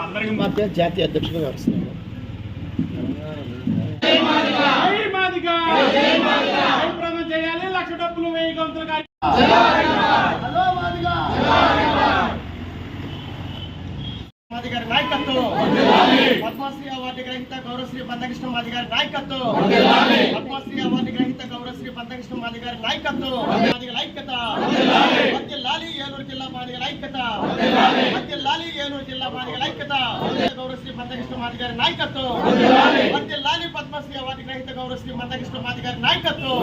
అందరికీ మధ్య జాతీయ అధ్యక్షుడు వస్తున్నారు చేయాలి లక్ష డబ్బులు వేయగలుగుతారు గంతులు కాయ మాది గారి నాయకత్వం పద్మశ్రీ అవార్డు గ్రహీత గౌరవశ్రీ బంధకృష్ణ మాది గారి నాయకత్వం. పద్మశ్రీ అవార్డు గ్రహీత గౌరవశ్రీ బంధకృష్ణ మాది గారి నాయకత్వం. ఐక్యత. మధ్య లాలి ఏలూరు జిల్లా మాదిగల ఐక్యత. మధ్య లాలి ఏలూరు జిల్లా మాదిగల ఐక్యత. గౌరవశ్రీ బంధకృష్ణ మాది గారి నాయకత్వం. మధ్య లాలి పద్మశ్రీ అవార్డు గ్రహీత గౌరవశ్రీ మందకృష్ణ మాది గారి నాయకత్వం.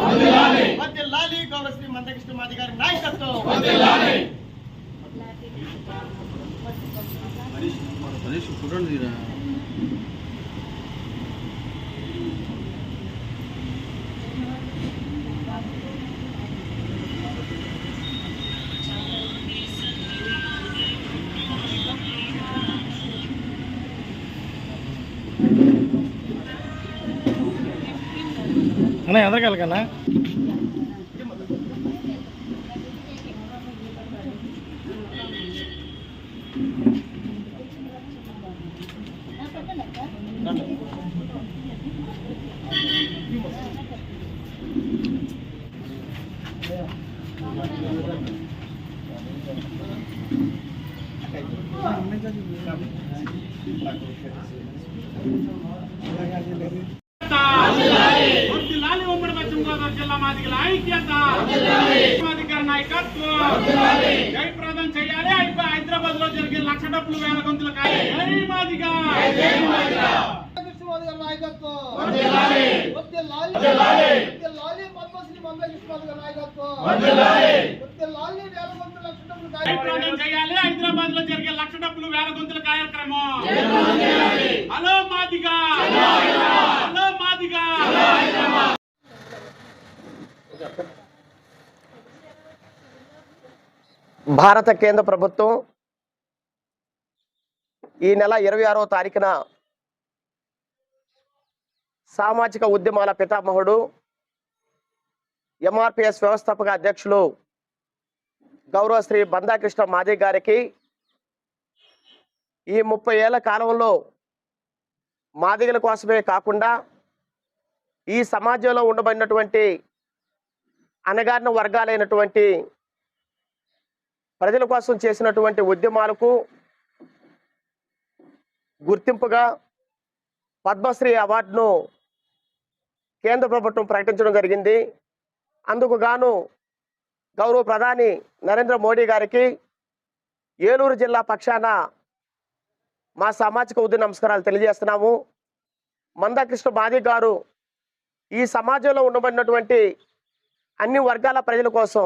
మధ్య లాలి గౌరవశ్రీ మందకృష్ణ మాది గారి నాయకత్వం. అన్న ఎదరగలకన్నా వర్ధిల్లాలి அண்ணா எந்த காலக்கண்ணா జిల్లా మాదిగల ఐక్యత మాదిగల నాయకత్వం జయప్రదం అయిపోయి హైదరాబాద్లో జరిగే లక్ష డబ్బులు వేల గొంతులు జై మాదిగా. నాయకత్వం వర్ధిల్లాలి వర్ధిల్లాలి పద్మశ్రీ మంద కృష్ణమాది గారి నాయకత్వం వర్ధిల్లాలి వేల మంది లక్షణములు జయప్రదం చేయాలి హైదరాబాద్లో జరిగే లక్ష డబ్బులు వేల గొంతుల కార్యక్రమం హలో మాదిగా హలో మాదిగా భారత కేంద్ర ప్రభుత్వం ఈ నెల ఇరవై ఆరో తారీఖున సామాజిక ఉద్యమాల పితామహుడు ఎంఆర్పిఎస్ వ్యవస్థాపక అధ్యక్షులు గౌరవ శ్రీ బందాకృష్ణ మాదే గారికి ఈ ముప్పై ఏళ్ళ కాలంలో మాదిగల కోసమే కాకుండా ఈ సమాజంలో ఉండబడినటువంటి అణగారిన వర్గాలైనటువంటి ప్రజల కోసం చేసినటువంటి ఉద్యమాలకు గుర్తింపుగా పద్మశ్రీ అవార్డును కేంద్ర ప్రభుత్వం ప్రకటించడం జరిగింది. అందుకు గాను గౌరవ ప్రధాని నరేంద్ర మోడీ గారికి ఏలూరు జిల్లా పక్షాన మా సామాజిక ఉద్యమ నమస్కారాలు తెలియజేస్తున్నాము. మందాకృష్ణ మాది గారు ఈ సమాజంలో ఉండబడినటువంటి అన్ని వర్గాల ప్రజల కోసం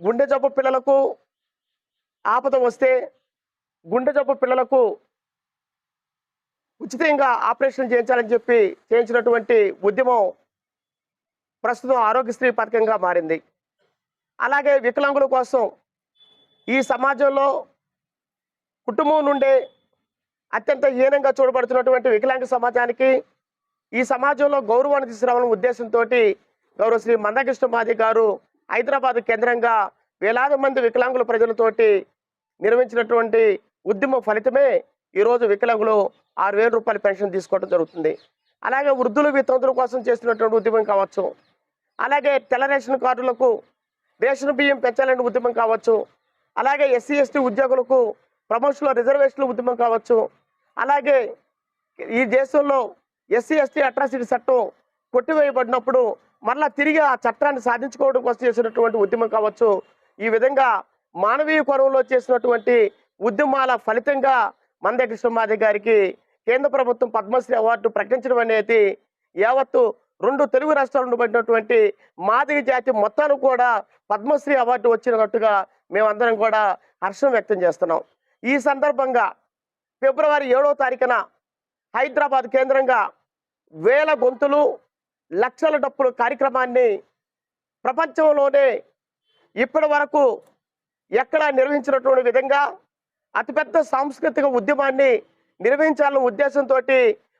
గుండె జబ్బు పిల్లలకు ఆపద వస్తే గుండె జబ్బు పిల్లలకు ఉచితంగా ఆపరేషన్ చేయించాలని చెప్పి చేయించినటువంటి ఉద్యమం ప్రస్తుతం ఆరోగ్యశ్రీ పథకంగా మారింది. అలాగే వికలాంగుల కోసం ఈ సమాజంలో కుటుంబం నుండే అత్యంత హీనంగా చూడబడుతున్నటువంటి వికలాంగ సమాజానికి ఈ సమాజంలో గౌరవాన్ని తీసుకురావాలనే ఉద్దేశంతో గౌరవ శ్రీ మందకృష్ణ మాది గారు హైదరాబాద్ కేంద్రంగా వేలాది మంది వికలాంగుల ప్రజలతోటి నిర్వహించినటువంటి ఉద్యమ ఫలితమే ఈరోజు వికలాంగులు ఆరు వేల రూపాయల పెన్షన్ తీసుకోవడం జరుగుతుంది. అలాగే వృద్ధులు వితంతుల కోసం చేస్తున్నటువంటి ఉద్యమం కావచ్చు. అలాగే తెల్ల రేషన్ కార్డులకు రేషన్ బియ్యం పెంచాలనే ఉద్యమం కావచ్చు. అలాగే ఎస్సీ ఎస్టీ ఉద్యోగులకు ప్రమోషన్లో రిజర్వేషన్లు ఉద్యమం కావచ్చు. అలాగే ఈ దేశంలో ఎస్సీ ఎస్టీ అట్రాసిటీ చట్టం కొట్టివేయబడినప్పుడు మరలా తిరిగి ఆ చట్టాన్ని సాధించుకోవడం కోసం చేసినటువంటి ఉద్యమం కావచ్చు ఈ విధంగా మానవీయ కోణంలో చేసినటువంటి ఉద్యమాల ఫలితంగా మందే కృష్ణమాది గారికి కేంద్ర ప్రభుత్వం పద్మశ్రీ అవార్డు ప్రకటించడం అనేది యావత్తు రెండు తెలుగు రాష్ట్రాలు పడినటువంటి మాదిగ జాతి మొత్తాన్ని కూడా పద్మశ్రీ అవార్డు వచ్చినట్టుగా మేమందరం కూడా హర్షం వ్యక్తం చేస్తున్నాం. ఈ సందర్భంగా ఫిబ్రవరి ఏడవ తారీఖున హైదరాబాద్ కేంద్రంగా వేల గొంతులు లక్షల డప్పుల కార్యక్రమాన్ని ప్రపంచంలోనే ఇప్పటి వరకు ఎక్కడా నిర్వహించినటువంటి విధంగా అతిపెద్ద సాంస్కృతిక ఉద్యమాన్ని నిర్వహించాలన్న ఉద్దేశంతో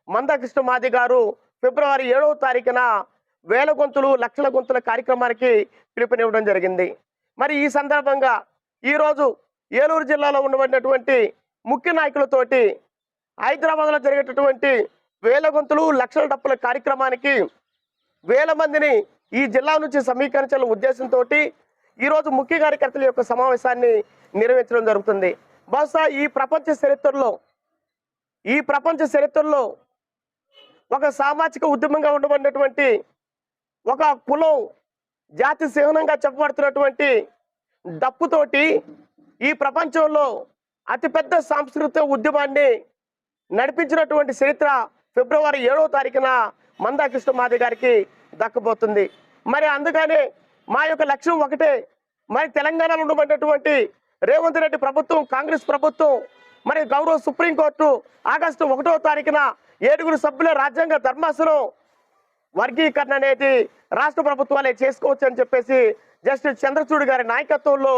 మందకృష్ణ మాది గారు ఫిబ్రవరి ఏడవ తారీఖున వేల గొంతులు లక్షల గొంతుల కార్యక్రమానికి పిలుపునివ్వడం జరిగింది. మరి ఈ సందర్భంగా ఈరోజు ఏలూరు జిల్లాలో ఉండబడినటువంటి ముఖ్య నాయకులతోటి హైదరాబాద్లో జరిగేటటువంటి వేల గొంతులు లక్షల డప్పుల కార్యక్రమానికి వేల మందిని ఈ జిల్లా నుంచి సమీకరించాల ఉద్దేశంతో ఈరోజు ముఖ్య కార్యకర్తల యొక్క సమావేశాన్ని నిర్వహించడం జరుగుతుంది. బహుశా ఈ ప్రపంచ చరిత్రలో ఈ ప్రపంచ చరిత్రలో ఒక సామాజిక ఉద్యమంగా ఉండబడినటువంటి ఒక కులం జాతి సింహనంగా చెప్పబడుతున్నటువంటి డప్పుతోటి ఈ ప్రపంచంలో అతిపెద్ద సాంస్కృతిక ఉద్యమాన్ని నడిపించినటువంటి చరిత్ర ఫిబ్రవరి ఏడవ తారీఖున మందాకృష్ణ మాది గారికి దక్కబోతుంది. మరి అందుకనే మా యొక్క లక్ష్యం ఒకటే. మరి తెలంగాణలో ఉండబడినటువంటి రేవంత్ రెడ్డి ప్రభుత్వం కాంగ్రెస్ ప్రభుత్వం మరి గౌరవ సుప్రీంకోర్టు ఆగస్టు ఒకటో తారీఖున ఏడుగురు సభ్యుల రాజ్యాంగ ధర్మాసనం వర్గీకరణ అనేది రాష్ట్ర ప్రభుత్వాలే చేసుకోవచ్చు అని చెప్పేసి జస్టిస్ చంద్రచూడ్ గారి నాయకత్వంలో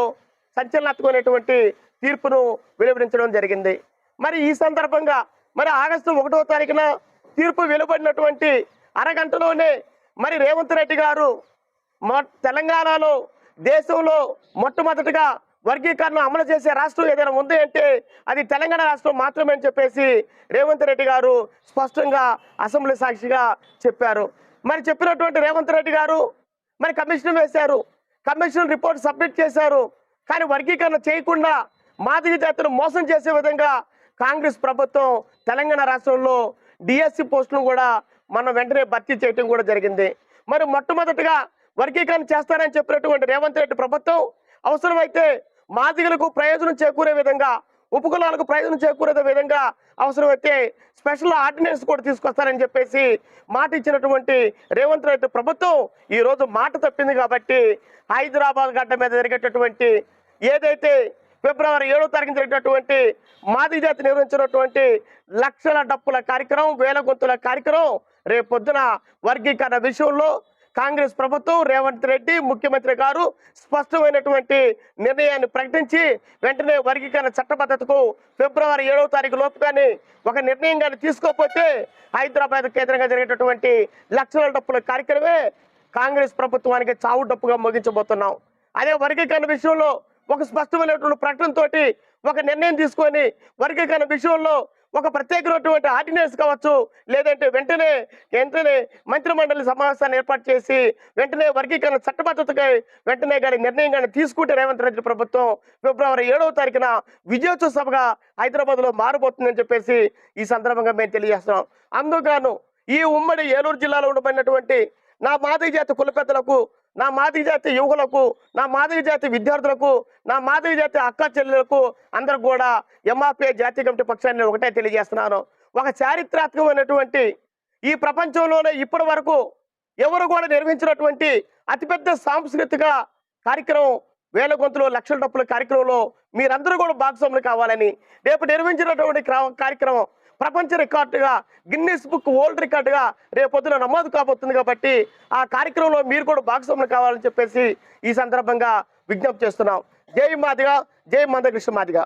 సంచలనాత్మకమైనటువంటి తీర్పును వెలువరించడం జరిగింది. మరి ఈ సందర్భంగా మరి ఆగస్టు ఒకటో తారీఖున తీర్పు వెలువడినటువంటి అరగంటలోనే మరి రేవంత్ రెడ్డి గారు తెలంగాణలో దేశంలో మొట్టమొదటిగా వర్గీకరణ అమలు చేసే రాష్ట్రం ఏదైనా ఉంది అంటే అది తెలంగాణ రాష్ట్రం మాత్రమే అని చెప్పేసి రేవంత్ రెడ్డి గారు స్పష్టంగా అసెంబ్లీ సాక్షిగా చెప్పారు. మరి చెప్పినటువంటి రేవంత్ రెడ్డి గారు మరి కమిషన్ వేశారు. కమిషన్ రిపోర్ట్ సబ్మిట్ చేశారు. కానీ వర్గీకరణ చేయకుండా మాదిరి జాతను మోసం చేసే విధంగా కాంగ్రెస్ ప్రభుత్వం తెలంగాణ రాష్ట్రంలో డిఎస్సి పోస్టులను కూడా మనం వెంటనే భర్తీ చేయటం కూడా జరిగింది. మరి మొట్టమొదటిగా వర్గీకరణ చేస్తారని చెప్పినటువంటి రేవంత్ రెడ్డి ప్రభుత్వం అవసరమైతే మాదిగలకు ప్రయోజనం చేకూరే విధంగా ఉపకులాలకు ప్రయోజనం చేకూరే విధంగా అవసరమైతే స్పెషల్ ఆర్డినెన్స్ కూడా తీసుకొస్తారని చెప్పేసి మాట ఇచ్చినటువంటి రేవంత్ రెడ్డి ప్రభుత్వం ఈ రోజు మాట తప్పింది కాబట్టి హైదరాబాద్ గడ్డ మీద జరిగేటటువంటి ఏదైతే ఫిబ్రవరి ఏడో తారీఖు జరిగినటువంటి మాది జాతి నిర్వహించినటువంటి లక్షల డప్పుల కార్యక్రమం వేల గొంతుల కార్యక్రమం రేపు పొద్దున వర్గీకరణ విషయంలో కాంగ్రెస్ ప్రభుత్వం రేవంత్ రెడ్డి ముఖ్యమంత్రి గారు స్పష్టమైనటువంటి నిర్ణయాన్ని ప్రకటించి వెంటనే వర్గీకరణ చట్టబద్ధతకు ఫిబ్రవరి ఏడవ తారీఖు లోపు కానీ ఒక నిర్ణయం కానీ తీసుకోకపోతే హైదరాబాద్ కేంద్రంగా జరిగేటటువంటి లక్షల డప్పుల కార్యక్రమే కాంగ్రెస్ ప్రభుత్వానికి చావు డప్పుగా ముగించబోతున్నాం. అదే వర్గీకరణ విషయంలో ఒక స్పష్టమైనటువంటి ప్రకటనతోటి ఒక నిర్ణయం తీసుకొని వర్గీకరణ విషయంలో ఒక ప్రత్యేకమైనటువంటి ఆర్డినెన్స్ కావచ్చు లేదంటే వెంటనే వెంటనే మంత్రిమండలి సమావేశాన్ని ఏర్పాటు చేసి వెంటనే వర్గీకరణ చట్టబద్ధతకై వెంటనే కానీ నిర్ణయం కానీ తీసుకుంటే రేవంత్ రెడ్డి ప్రభుత్వం ఫిబ్రవరి ఏడవ తారీఖున విజయోత్సవ సభగా హైదరాబాద్లో మారబోతుందని చెప్పేసి ఈ సందర్భంగా మేము తెలియజేస్తున్నాం. అందుకు ఈ ఉమ్మడి ఏలూరు జిల్లాలో ఉండబడినటువంటి నా మాదిగ జాతి కులపెద్దలకు నా మాదిగ జాతి యువకులకు నా మాదిగ జాతి విద్యార్థులకు నా మాదిగ జాతి అక్క చెల్లెలకు అందరు కూడా ఎంఆర్పీ జాతీయ కమిటీ పక్షాన్ని ఒకటే తెలియజేస్తున్నాను. ఒక చారిత్రాత్మకమైనటువంటి ఈ ప్రపంచంలోనే ఇప్పటి వరకు ఎవరు కూడా నిర్వహించినటువంటి అతిపెద్ద సాంస్కృతిక కార్యక్రమం వేల గొంతులు లక్షల డప్పుల కార్యక్రమంలో మీరందరూ కూడా భాగస్వాములు కావాలని రేపు నిర్వహించినటువంటి కార్యక్రమం ప్రపంచ రికార్డుగా గిన్నెస్ బుక్ వరల్డ్ రికార్డుగా రేపొద్దున నమోదు కాబోతుంది కాబట్టి ఆ కార్యక్రమంలో మీరు కూడా భాగస్వాములు కావాలని చెప్పేసి ఈ సందర్భంగా విజ్ఞప్తి చేస్తున్నాం. జై మాదిగా జై మందకృష్ణ మాదిగా.